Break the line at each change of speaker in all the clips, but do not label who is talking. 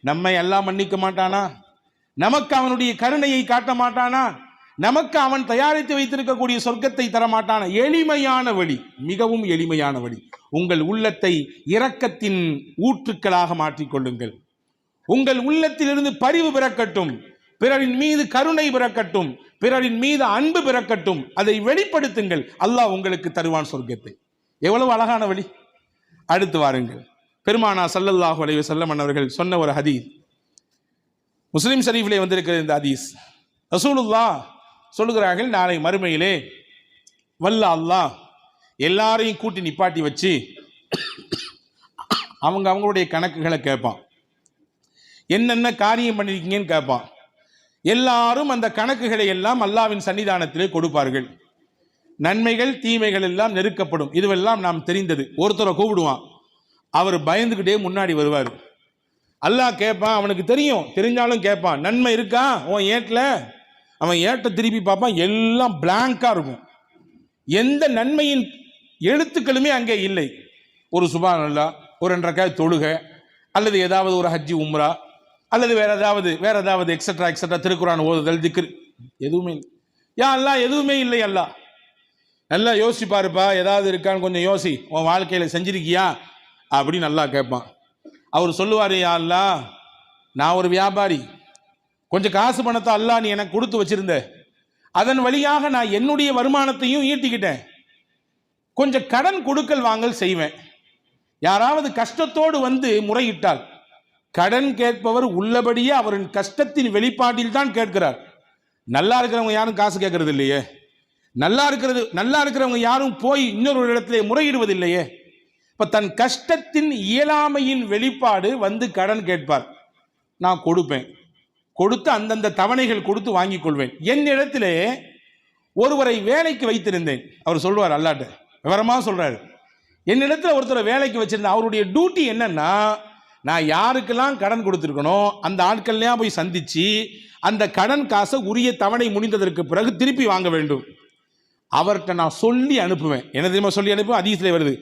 நம்மை எல்லாம் மன்னிக்க மாட்டானா? நமக்கு அவனுடைய கருணையை காட்ட மாட்டானா? நமக்கு அவன் தயாரித்து வைத்திருக்கக்கூடிய சொர்க்கத்தை தர மாட்டானா? எளிமையான வழி மிகவும் எளிமையான வழி. உங்கள் உள்ளத்தை இரக்கத்தின் ஊற்றுக்களாக மாற்றிக்கொள்ளுங்கள். உங்கள் உள்ளத்திலிருந்து பரிவு பிறக்கட்டும். பிறரின் மீது கருணை பிறக்கட்டும். பிறரின் மீது அன்பு பிறக்கட்டும். அதை வெளிப்படுத்துங்கள். அல்லாஹ் உங்களுக்கு தருவான் சொர்க்கத்தை. எவ்வளவு அழகான வழி. அடுத்து வாருங்கள். பெருமானா சல்லல்லாஹு அலைவ செல்லமன் அவர்கள் சொன்ன ஒரு ஹதீஸ். முஸ்லீம் ஷரீஃபிலே வந்திருக்கிற இந்த ஹதீஸ். ரசூலுல்லா சொல்லுகிறார்கள் நாளை மறுமையிலே வல்ல அல்லாஹ் எல்லாரையும் கூட்டி நிப்பாட்டி வச்சு அவங்க அவங்களுடைய கணக்குகளை கேட்பான். என்னென்ன காரியம் பண்ணியிருக்கீங்கன்னு கேட்பான். எல்லாரும் அந்த கணக்குகளை எல்லாம் அல்லாவின் சன்னிதானத்திலே கொடுப்பார்கள். நன்மைகள் தீமைகள் எல்லாம் நெருக்கப்படும். இதுவெல்லாம் நாம் தெரிந்தது. ஒருத்தரை கூப்பிடுவான். அவர் பயந்துக்கிட்டே முன்னாடி வருவார். அல்லாஹ் கேட்பான் அவனுக்கு தெரியும். தெரிஞ்சாலும் கேட்பான் நன்மை இருக்கா? உன் ஏட்டில் அவன் ஏட்டை திருப்பி பார்ப்பான். எல்லாம் பிளாங்காக இருக்கும். எந்த நன்மையின் எழுத்துக்களுமே அங்கே இல்லை. ஒரு சுபான் அல்லா ஒரு ரெண்டரைக்காய் தொழுகை அல்லது ஏதாவது ஒரு ஹஜ்ஜி உம்ரா அல்லது வேற ஏதாவது வேற ஏதாவது எக்ஸட்ரா எக்ஸட்ரா திருக்குறான் ஓதுதல் திக்ரு எதுவுமே இல்லை. யா அல்லா எதுவுமே இல்லை அல்லா நல்லா யோசிப்பாருப்பா ஏதாவது இருக்கான்னு கொஞ்சம் யோசி. உன் வாழ்க்கையில் செஞ்சிருக்கியா? அப்படின்னு நல்லா கேட்பான். அவர் சொல்லுவார் யா அல்லா நான் ஒரு வியாபாரி. கொஞ்சம் காசு பணத்தை அல்லா நீ எனக்கு கொடுத்து வச்சிருந்த. அதன் வழியாக நான் என்னுடைய வருமானத்தையும் ஈட்டிக்கிட்டேன். கொஞ்சம் கடன் கொடுக்கல் வாங்கல் செய்வேன். யாராவது கஷ்டத்தோடு வந்து முறையிட்டால் கடன் கேட்பவர் உள்ளபடியே அவரின் கஷ்டத்தின் வெளிப்பாட்டில் தான் கேட்கிறார். நல்லா இருக்கிறவங்க யாரும் காசு கேட்கறது இல்லையே? நல்லா இருக்கிறது நல்லா இருக்கிறவங்க யாரும் போய் இன்னொரு இடத்துல முறையிடுவதில்லையே? இப்போ தன் கஷ்டத்தின் இயலாமையின் வெளிப்பாடு வந்து கடன் கேட்பார். நான் கொடுப்பேன். கொடுத்து அந்தந்த தவணைகள் கொடுத்து வாங்கிக் கொள்வேன். என் இடத்திலே ஒருவரை வேலைக்கு வைத்திருந்தேன். அவர் சொல்வார் அல்லாட்ட விவரமா என் என்னிடத்துல ஒருத்தரை வேலைக்கு வச்சிருந்தேன் அவருடைய டியூட்டி என்னன்னா நான் யாருக்கெல்லாம் கடன் கொடுத்துருக்கனோ அந்த ஆட்கள்லாம் போய் சந்தித்து அந்த கடன் காசை உரிய தவணை முடிந்ததற்கு பிறகு திருப்பி வாங்க வேண்டும். அவர்கிட்ட நான் சொல்லி அனுப்புவேன். என்ன தெரியுமா சொல்லி அனுப்புவேன்? அதீசிலே வருது.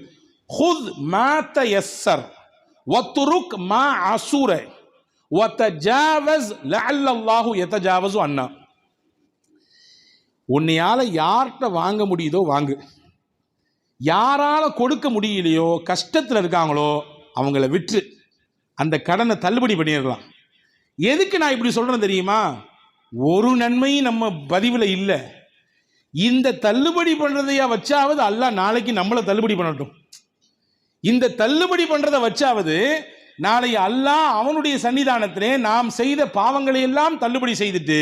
ஹுத் மாத்த எஸ்ஸர் ஒத்துருக் மா அசூர ஒத்தஜாவஸ் லஅல்லல்லாஹு யதஜாவசு அண்ணா உன்னையால யார்கிட்ட வாங்க முடியுதோ வாங்கு. யாரால கொடுக்க முடியலையோ கஷ்டத்தில் இருக்காங்களோ அவங்கள விற்று. அந்த கடனை தள்ளுபடி பண்ணிடலாம். எதுக்கு நான் இப்படி சொல்றேன் தெரியுமா? ஒரு நன்மையும் நம்ம பதிவில் இல்லை. இந்த தள்ளுபடி பண்ணுறதையா வச்சாவது அல்ல நாளைக்கு நம்மளை தள்ளுபடி பண்ணட்டும். இந்த தள்ளுபடி பண்றதை வச்சாவது நாளை அல்லாஹ் அவனுடைய சன்னிதானத்திலே நாம் செய்த பாவங்களை எல்லாம் தள்ளுபடி செய்துட்டு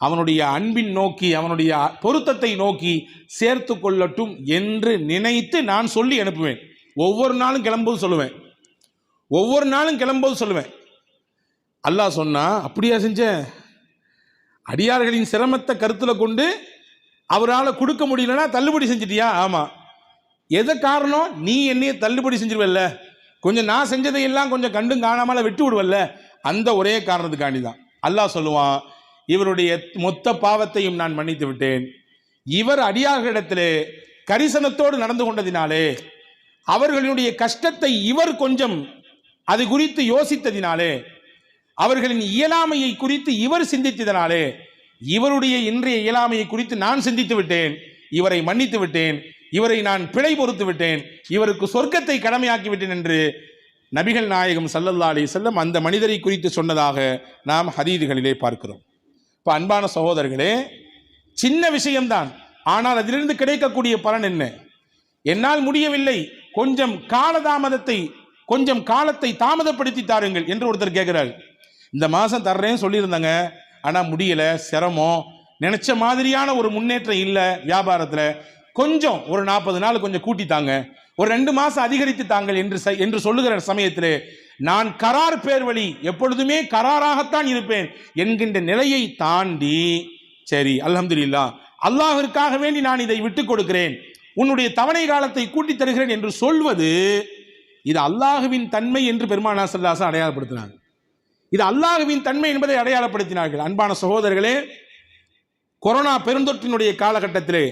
அவனுடைய அன்பின் நோக்கி அவனுடைய பொருத்தத்தை நோக்கி சேர்த்து கொள்ளட்டும் என்று நினைத்து நான் சொல்லி அனுப்புவேன். ஒவ்வொரு நாளும் கிளம்பும்போது சொல்லுவேன். ஒவ்வொரு நாளும் கிளம்பும்போது சொல்லுவேன். அல்லாஹ் சொன்னா அப்படியா செஞ்ச? அடியார்களின் சிரமத்தை கருத்தில் கொண்டு அவரால் கொடுக்க முடியலன்னா தள்ளுபடி செஞ்சிட்டியா? ஆமாம் எதை காரணம்? நீ என்னைய தள்ளுபடி செஞ்சிருவல்ல. கொஞ்சம் நான் செஞ்சதையெல்லாம் கொஞ்சம் கண்டும் காணாமல் விட்டு விடுவல்ல. அந்த ஒரே காரணத்துக்காண்டி தான் அல்லாஹ் சொல்லுவான் இவருடைய மொத்த பாவத்தையும் நான் மன்னித்து விட்டேன். இவர் அடியார்களிடத்திலே கரிசனத்தோடு நடந்து கொண்டதினாலே அவர்களுடைய கஷ்டத்தை இவர் கொஞ்சம் அது குறித்து யோசித்ததினாலே அவர்களின் இயலாமையை குறித்து இவர் சிந்தித்ததினாலே இவருடைய இன்றைய இயலாமையை குறித்து நான் சிந்தித்து விட்டேன். இவரை மன்னித்து விட்டேன். இவரை நான் பிழை பொறுத்து விட்டேன். இவருக்கு சொர்க்கத்தை கடமையாக்கி விட்டேன் என்று நபிகள் நாயகம் சல்லல்லா அலி செல்லம் அந்த மனிதரை குறித்து சொன்னதாக நாம் ஹதீதுகளிலே பார்க்கிறோம். இப்போ அன்பான சகோதரர்களே சின்ன விஷயம்தான். ஆனால் அதிலிருந்து கிடைக்கக்கூடிய பலன் என்ன? என்னால் முடியவில்லை. கொஞ்சம் காலதாமதத்தை கொஞ்சம் காலத்தை தாமதப்படுத்தி தாருங்கள் என்று ஒருத்தர் கேட்கிறார். இந்த மாதம் தர்றேன்னு சொல்லியிருந்தாங்க. ஆனால் முடியலை சிரமம். நினச்ச மாதிரியான ஒரு முன்னேற்றம் இல்லை வியாபாரத்தில். கொஞ்சம் ஒரு நாற்பது நாள் கொஞ்சம் கூட்டி தாங்க. ஒரு ரெண்டு மாசம் அதிகரித்து தாங்கள் என்று செ- என்று சொல்லுகிற சமயத்தில் நான் கரார் பேர் வழி எப்பொழுதுமே கராராகத்தான் இருப்பேன் என்கின்ற நிலையை தாண்டி சரி அல்ஹம்துலில்லாஹ் அல்லாஹிற்காக வேண்டி நான் இதை விட்டு கொடுக்கிறேன். உன்னுடைய தவணை காலத்தை கூட்டி தருகிறேன் என்று சொல்வது இது அல்லாஹுவின் தன்மை என்று பெருமானா சல்லாசன் அடையாளப்படுத்தினாங்க இது அல்லாஹுவின் தன்மை என்பதை அடையாளப்படுத்தினார்கள். அன்பான சகோதரர்களே கொரோனா பெருந்தொற்றினுடைய காலகட்டத்திலே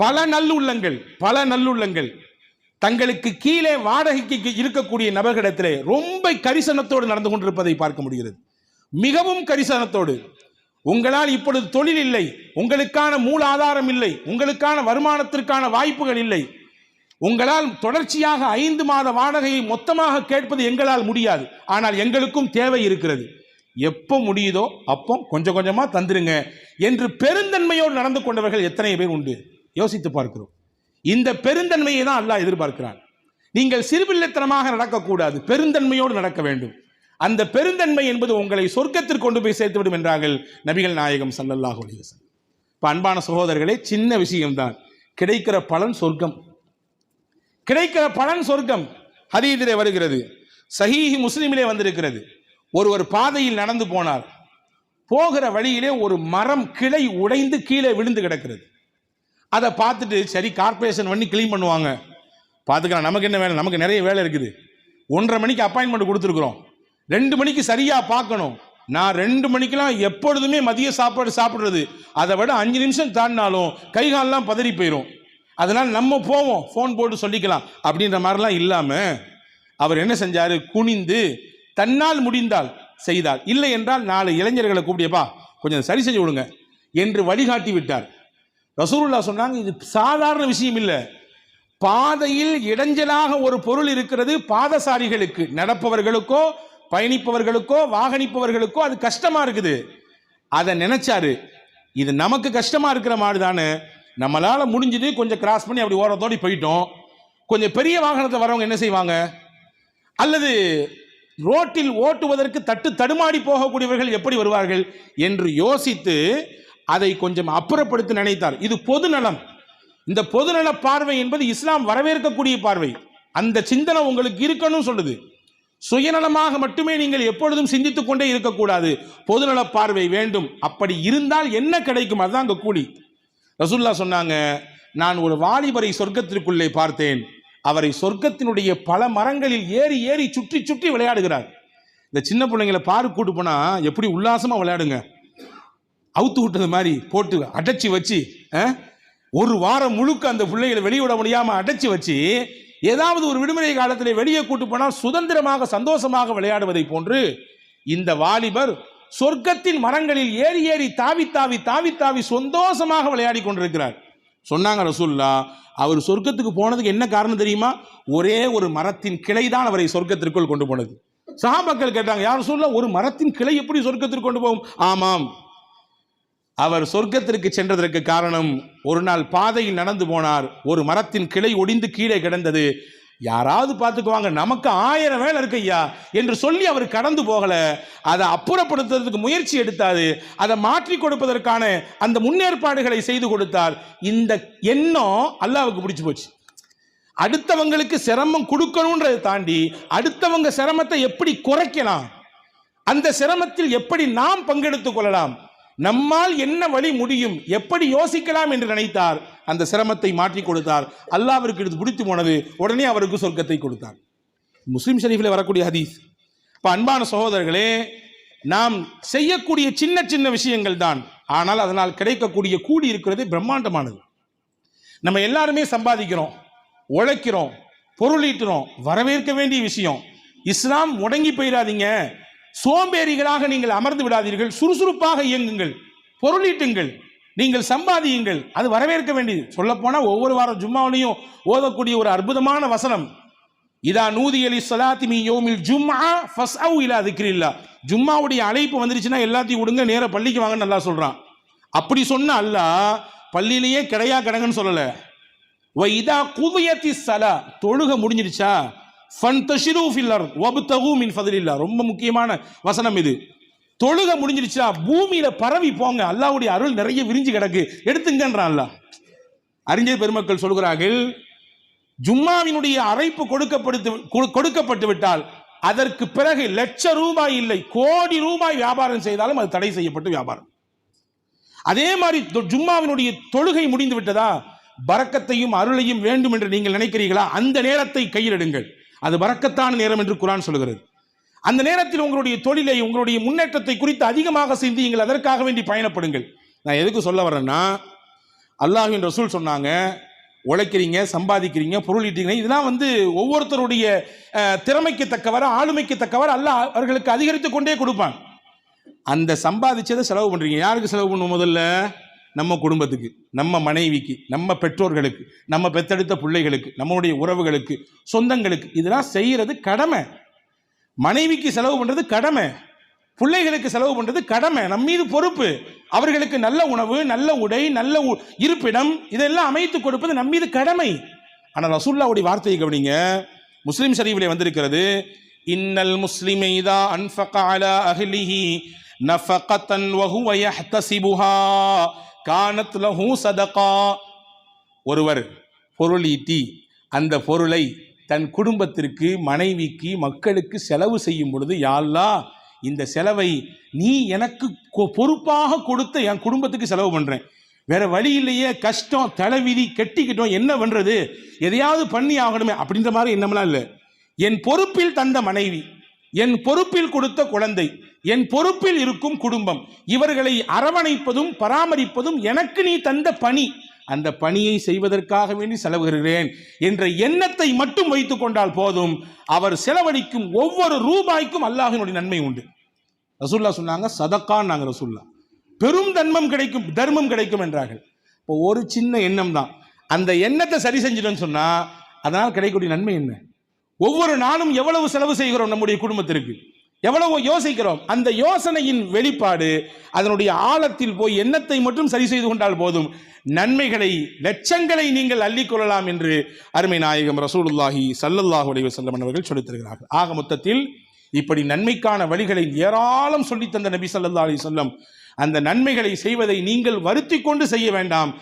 பல நல்லுள்ளங்கள் பல நல்லுள்ளங்கள். தங்களுக்கு கீழே வாடகைக்கு இருக்கக்கூடிய நபர்களிடத்திலே ரொம்ப கரிசனத்தோடு நடந்து கொண்டிருப்பதை பார்க்க முடிகிறது. மிகவும் கரிசனத்தோடு. உங்களால் இப்பொழுது தொழில் இல்லை உங்களுக்கான மூலாதாரம் இல்லை உங்களுக்கான வருமானத்திற்கான வாய்ப்புகள் இல்லை. உங்களால் தொடர்ச்சியாக ஐந்து மாத வாடகையை மொத்தமாக கேட்பது எங்களால் முடியாது. ஆனால் எங்களுக்கும் தேவை இருக்கிறது. எப்போ முடியுதோ அப்போ கொஞ்சம் கொஞ்சமாக தந்துருங்க என்று பெருந்தன்மையோடு நடந்து கொண்டவர்கள் எத்தனை பேர் உண்டு? யோசித்து பார்க்கிறோம். இந்த பெருந்தன்மையை தான் அல்லாஹ் எதிர்பார்க்கிறான். நீங்கள் சிறுபில்லத்தனமாக நடக்கக்கூடாது பெருந்தன்மையோடு நடக்க வேண்டும். அந்த பெருந்தன்மை என்பது உங்களை சொர்க்கத்திற்கு கொண்டு போய் சேர்த்துவிடும் என்றார்கள் நபிகள் நாயகம் சல்லல்லாஹ் அலைஹி இப்போ அன்பான சகோதரர்களே சின்ன விஷயம்தான். கிடைக்கிற பலன் சொர்க்கம். கிடைக்கிற பலன் சொர்க்கம். ஹதீதிலே வருகிறது. சஹீஹி முஸ்லீமிலே வந்திருக்கிறது. ஒருவர் பாதையில் நடந்து போனார். போகிற வழியிலே ஒரு மரம் கிளை உடைந்து கீழே விழுந்து கிடக்கிறது. அதை பார்த்துட்டு சரி கார்ப்பரேஷன் பண்ணி க்ளீன் பண்ணுவாங்க. பார்த்துக்கலாம் நமக்கு என்ன வேலை? நமக்கு நிறைய வேலை இருக்குது. ஒன்றரை மணிக்கு அப்பாயின்மெண்ட் கொடுத்துருக்குறோம். ரெண்டு மணிக்கு சரியாக பார்க்கணும். நான் ரெண்டு மணிக்கெல்லாம் எப்பொழுதுமே மதிய சாப்பாடு சாப்பிட்றது. அதை விட அஞ்சு நிமிஷம் தாண்டினாலும் கைகாலெலாம் பதறி போயிடும் அதனால் நம்ம போவோம். ஃபோன் போட்டு சொல்லிக்கலாம். அப்படின்ற மாதிரிலாம் இல்லாமல் அவர் என்ன செஞ்சார்? குனிந்து தன்னால் முடிந்தால் செய்தார். இல்லை என்றால் நாலு இளைஞர்களை கூப்பிடியப்பா கொஞ்சம் சரி செஞ்சு விடுங்க என்று வழிகாட்டி விட்டார். ரசூருல்லா சொன்னாங்க இது சாதாரண விஷயம் இல்லை. பாதையில் இடைஞ்சலாக ஒரு பொருள் இருக்கிறது பாதசாரிகளுக்கு நடப்பவர்களுக்கோ பயணிப்பவர்களுக்கோ வாகனிப்பவர்களுக்கோ அது கஷ்டமா இருக்குது. அதை நினைச்சாரு இது நமக்கு கஷ்டமா இருக்கிற மாதிரி தானே நம்மளால முடிஞ்சது கொஞ்சம் கிராஸ் பண்ணி அப்படி ஓரத்தோடி போயிட்டோம். கொஞ்சம் பெரிய வாகனத்தை வரவங்க என்ன செய்வாங்க? அல்லது ரோட்டில் ஓட்டுவதற்கு தட்டு தடுமாடி போகக்கூடியவர்கள் எப்படி வருவார்கள் என்று யோசித்து அதை கொஞ்சம் அப்புறப்படுத்தி நினைத்தார். இது பொதுநலம். இந்த பொதுநல பார்வை என்பது இஸ்லாம் வரவேற்கக்கூடிய பார்வை. அந்த சிந்தனை உங்களுக்கு இருக்கணும் சொல்லுது. சுயநலமாக மட்டுமே நீங்கள் எப்பொழுதும் சிந்தித்துக் கொண்டே இருக்கக்கூடாது. பொதுநல பார்வை வேண்டும். அப்படி இருந்தால் என்ன கிடைக்கும்? அதுதான் அங்கே கூலி. ரசுல்லா சொன்னாங்க நான் ஒரு வாலிபரை சொர்க்கத்திற்குள்ளே பார்த்தேன். அவரை சொர்க்கத்தினுடைய பல மரங்களில் ஏறி ஏறி சுற்றி சுற்றி விளையாடுகிறார். இந்த சின்ன பிள்ளைங்களை பார்க்க கூட்டு போனால் எப்படி உல்லாசமாக விளையாடுங்க. அவுத்து விட்டது மாதிரி போட்டு அடைச்சி வச்சு ஒரு வாரம் முழுக்க அந்த பிள்ளைகளை வெளியிட முடியாமல் அடைச்சி வச்சு ஏதாவது ஒரு விடுமுறை காலத்தில் வெளியே கூட்டு போனால் சுதந்திரமாக சந்தோஷமாக விளையாடுவதை போன்று இந்த வாலிபர் சொர்க்கத்தின் மரங்களில் ஏறி ஏறி தாவி தாவி தாவி தாவி சந்தோஷமாக விளையாடி கொண்டிருக்கிறார். சொன்னாங்க ரசூல்லா அவர் சொர்க்கத்துக்கு போனதுக்கு என்ன காரணம் தெரியுமா? ஒரே ஒரு மரத்தின் கிளை தான் அவரை சொர்க்கத்திற்குள் கொண்டு போனது. சஹாபாக்கள் கேட்டாங்க யார் சொல்ல ஒரு மரத்தின் கிளை எப்படி சொர்க்கத்திற்கு கொண்டு போகும்? ஆமாம் அவர் சொர்க்கத்திற்கு சென்றதற்கு காரணம் ஒரு நாள் பாதையில் நடந்து போனார். ஒரு மரத்தின் கிளை ஒடிந்து கீழே கிடந்தது. யாராவது பார்த்துக்குவாங்க நமக்கு ஆயிரம் வேலை இருக்கு ஐயா என்று சொல்லி அவர் கடந்து போகல. அதை அப்புறப்படுத்துறதுக்கு முயற்சி எடுத்தாரு. அதை மாற்றி கொடுப்பதற்கான அந்த முன்னேற்பாடுகளை செய்து கொடுத்தார். இந்த எண்ணம் அல்லாவுக்கு பிடிச்சு போச்சு. அடுத்தவங்களுக்கு சிரமம் கொடுக்கணுன்றதை தாண்டி அடுத்தவங்க சிரமத்தை எப்படி குறைக்கலாம்? அந்த சிரமத்தில் எப்படி நாம் பங்கெடுத்துக் கொள்ளலாம்? நம்மால் என்ன வழி முடியும்? எப்படி யோசிக்கலாம் என்று நினைத்தார். அந்த சிரமத்தை மாற்றி கொடுத்தார். அல்லாவிற்கு இது பிடித்து போனது உடனே அவருக்கு சொர்க்கத்தை கொடுத்தார். முஸ்லிம் ஷரீஃபில் வரக்கூடிய ஹதீஸ். இப்போ அன்பான சகோதரர்களே நாம் செய்யக்கூடிய சின்ன சின்ன விஷயங்கள் தான். ஆனால் அதனால் கிடைக்கக்கூடிய கூடி இருக்கிறது பிரம்மாண்டமானது. நம்ம எல்லாருமே சம்பாதிக்கிறோம் உழைக்கிறோம் பொருளீட்டுறோம் வரவேற்க வேண்டிய விஷயம். இஸ்லாம் முடங்கி போயிடாதீங்க. சோம்பேறிகளாக நீங்கள் அமர்ந்து விடாதீர்கள் சுறுசுறுப்பாக இயங்குங்கள் பொருளீட்டுங்கள் நீங்கள் சம்பாதியுங்கள். அது வரவேற்க வேண்டியது. சொல்லப்போனால் ஒவ்வொரு வாரம் ஜும்மாவிலையும் ஓதக்கூடிய ஒரு அற்புதமான வசனம். இதா நூதி அலி சலாத்தி மீ யோமில் ஜும்மா ஃபஸ் அவு இல்லா திக்ரில்லா. ஜும்மாவுடைய அழைப்பு வந்துருச்சுன்னா எல்லாத்தையும் விடுங்க நேர பள்ளிக்கு வாங்கன்னு நல்லா சொல்கிறான் அப்படி சொன்ன அல்ல பள்ளியிலேயே கிடையா கிடங்கன்னு சொல்லலை. ஓ இதா குவியத்தி சலா தொழுக முடிஞ்சிருச்சா? ஃபன்தஷிரு ஃபில்லர் அர்த் மின் ஃபதிலில்லா ரொம்ப முக்கியமான வசனம் இது. தொழுக முடிஞ்சிருச்சா பூமியில பரவி போங்க. அல்லாவுடைய அருள் நிறைய விரிஞ்சு கிடக்கு. எடுத்துங்கன்றான் அல்லாஹ். அறிஞர் பெருமக்கள் சொல்கிறார்கள் ஜும்மாவினுடைய அரைப்பு கொடுக்கப்படுத்து கொடுக்கப்பட்டு விட்டால் அதற்கு பிறகு லட்ச ரூபாய் இல்லை கோடி ரூபாய் வியாபாரம் செய்தாலும் அது தடை செய்யப்பட்டு வியாபாரம். அதே மாதிரி தொ- ஜும்மாவினுடைய தொழுகை முடிந்து விட்டதா? பரக்கத்தையும் அருளையும் வேண்டும் என்று நீங்கள் நினைக்கிறீர்களா? அந்த நேரத்தை கையிலிடுங்கள் அது வரக்கத்தான நேரம் என்று குரான் சொல்கிறது. அந்த நேரத்தில் உங்களுடைய தொழிலை உங்களுடைய முன்னேற்றத்தை குறித்து அதிகமாக சிந்தியுங்கள் அதற்காக வேண்டி பயணப்படுங்கள். நான் எதுக்கு சொல்ல வரேன்னா அல்லாஹின் ரசூல் சொன்னாங்க உழைக்கிறீங்க சம்பாதிக்கிறீங்க பொருள் ஈட்டுறீங்க. இதெல்லாம் வந்து ஒவ்வொருத்தருடைய திறமைக்கு தக்கவாறு ஆளுமைக்கு தக்கவாறு அல்லாஹ் அவர்களுக்கு அதிகரித்து கொண்டே கொடுப்பான். அந்த சம்பாதிச்சதை செலவு பண்ணுறீங்க யாருக்கு செலவு பண்ணுவோம் முதல்ல? நம்ம குடும்பத்துக்கு நம்ம மனைவிக்கு நம்ம பெற்றோர்களுக்கு நம்ம பெத்தெடுத்த பிள்ளைகளுக்கு நம்மளுடைய உறவுகளுக்கு சொந்தங்களுக்கு இதெல்லாம் செய்கிறது கடமை. மனைவிக்கு செலவு பண்ணுறது கடமை. பிள்ளைகளுக்கு செலவு பண்ணுறது கடமை. நம்ம மீது பொறுப்பு. அவர்களுக்கு நல்ல உணவு நல்ல உடை நல்ல உ- இருப்பிடம் இதெல்லாம் அமைத்து கொடுப்பது நம்ம மீது கடமை. ஆனால் ரசூல்லாவுடைய வார்த்தையை கவனிங்க. முஸ்லீம் ஷரீஃபிலே வந்திருக்கிறது. இன்னல் முஸ்லிமை இதா அன்ஃபக அலா அஹ்லிஹி நஃபகத்தன் வஹுவ யஹ்தசிபுஹா. கானத் லஹு சதகா. ஒருவர் பொருள் ஈட்டி அந்த பொருளை தன் குடும்பத்திற்கு மனைவிக்கு மக்களுக்கு செலவு செய்யும் பொழுது யாழ்லா இந்த செலவை நீ எனக்கு கொ- பொறுப்பாக கொடுத்த என் குடும்பத்துக்கு செலவு பண்ணுறேன் வேற வழி இல்லையே கஷ்டம் தலைவிதி கெட்டிக்கிட்டோம் என்ன பண்ணுறது எதையாவது பண்ணி ஆகணுமே அப்படின்ற மாதிரி என்னமெல்லாம் இல்லை. என் பொறுப்பில் தந்த மனைவி என் பொறுப்பில் கொடுத்த குழந்தை என் பொறுப்பில் இருக்கும் குடும்பம். இவர்களை அரவணைப்பதும் பராமரிப்பதும் எனக்கு நீ தந்த பணி. அந்த பணியை செய்வதற்காக வேண்டி செலவுகிறேன் என்ற எண்ணத்தை மட்டும் வைத்துக் கொண்டால் போதும். அவர் செலவழிக்கும் ஒவ்வொரு ரூபாய்க்கும் அல்லாஹினுடைய நன்மை உண்டு. ரசூல்லா சொன்னாங்க சதக்கான் நாங்கள் ரசூல்லா பெரும் தன்மம் கிடைக்கும் தர்மம் கிடைக்கும் என்றார்கள். இப்போ ஒரு சின்ன எண்ணம் தான். அந்த எண்ணத்தை சரி செஞ்சிட்டோன்னு சொன்னா அதனால் கிடைக்கக்கூடிய நன்மை என்ன? ஒவ்வொரு நாளும் எவ்வளவு செலவு செய்கிறோம் நம்முடைய குடும்பத்திற்கு? எவ்வளவோ யோசிக்கிறோம். அந்த யோசனையின் வெளிப்பாடு அதனுடைய ஆழத்தில் போய் எண்ணத்தை மட்டும் சரி செய்து கொண்டால் போதும். நன்மைகளை லட்சங்களை நீங்கள் அள்ளிக்கொள்ளலாம் என்று அருமை நாயகம் ரசூலுல்லாஹி சல்லல்லாஹு அலைஹி வஸல்லம் அவர்கள் சொல்லித்தருகிறார்கள் ஆக மொத்தத்தில் இப்படி நன்மைக்கான வழிகளை ஏராளம் சொல்லித்தந்த நபி ஸல்லல்லாஹு அலி சொல்லம் அந்த நன்மைகளை செய்வதை நீங்கள் வருத்தி கொண்டு செய்ய வேண்டாம்.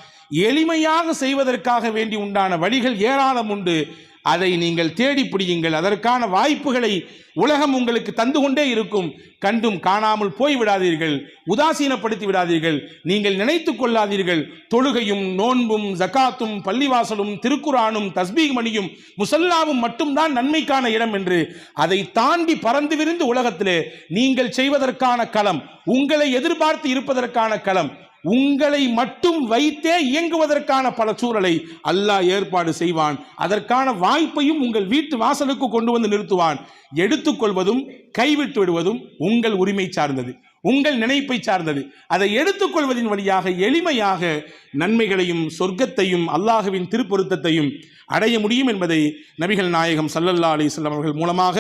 எளிமையாக செய்வதற்காக வேண்டி உண்டான வழிகள் ஏராளம் உண்டு. அதை நீங்கள் தேடி பிடியுங்கள். அதற்கான வாய்ப்புகளை உலகம் உங்களுக்கு தந்து கொண்டே இருக்கும். கண்டும் காணாமல் போய் விடாதீர்கள். உதாசீனப்படுத்தி விடாதீர்கள். நீங்கள் நினைத்து கொள்ளாதீர்கள். தொழுகையும் நோன்பும் ஜகாத்தும் பள்ளிவாசலும் திருக்குறானும் தஸ்பீக் மணியும் முசல்லாவும் மட்டும்தான் நன்மைக்கான இடம் என்று அதை தாண்டி பறந்து விரிந்து உலகத்திலே நீங்கள் செய்வதற்கான களம் உங்களை எதிர்பார்த்து இருப்பதற்கான களம் உங்களை மட்டும் வைத்தே இயங்குவதற்கான பல சூழலை அல்லாஹ் ஏற்பாடு செய்வான். அதற்கான வாய்ப்பையும் உங்கள் வீட்டு வாசலுக்கு கொண்டு வந்து நிறுத்துவான். எடுத்துக்கொள்வதும் கைவிட்டு விடுவதும் உங்கள் உரிமை சார்ந்தது. உங்கள் நினைப்பை சார்ந்தது. அதை எடுத்துக்கொள்வதின் வழியாக எளிமையாக நன்மைகளையும் சொர்க்கத்தையும் அல்லாஹுவின் திருப்பொருத்தத்தையும் அடைய முடியும் என்பதை நபிகள் நாயகம் சல்லல்லா அலிஸ்லாம் அவர்கள் மூலமாக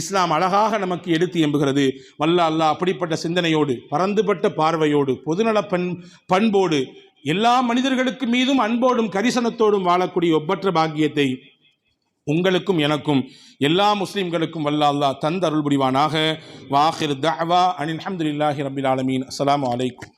இஸ்லாம் அழகாக நமக்கு எடுத்து எம்புகிறது. வல்ல அல்லாஹ் அப்படிப்பட்ட சிந்தனையோடு பரந்துபட்ட பார்வையோடு பொதுநல பண் பண்போடு எல்லா மனிதர்களுக்கு மீதும் அன்போடும் கரிசனத்தோடும் வாழக்கூடிய ஒப்பற்ற பாக்கியத்தை உங்களுக்கும் எனக்கும் எல்லா முஸ்லீம்களுக்கும் வல்ல அல்லாஹ் தந்த அருள் புரிவானாக. வாஹிர் தஹ்வா அனில் அஹமதுல்லாஹி ரபில் ஆலமீன். அஸ்லாம் அலைக்கும்.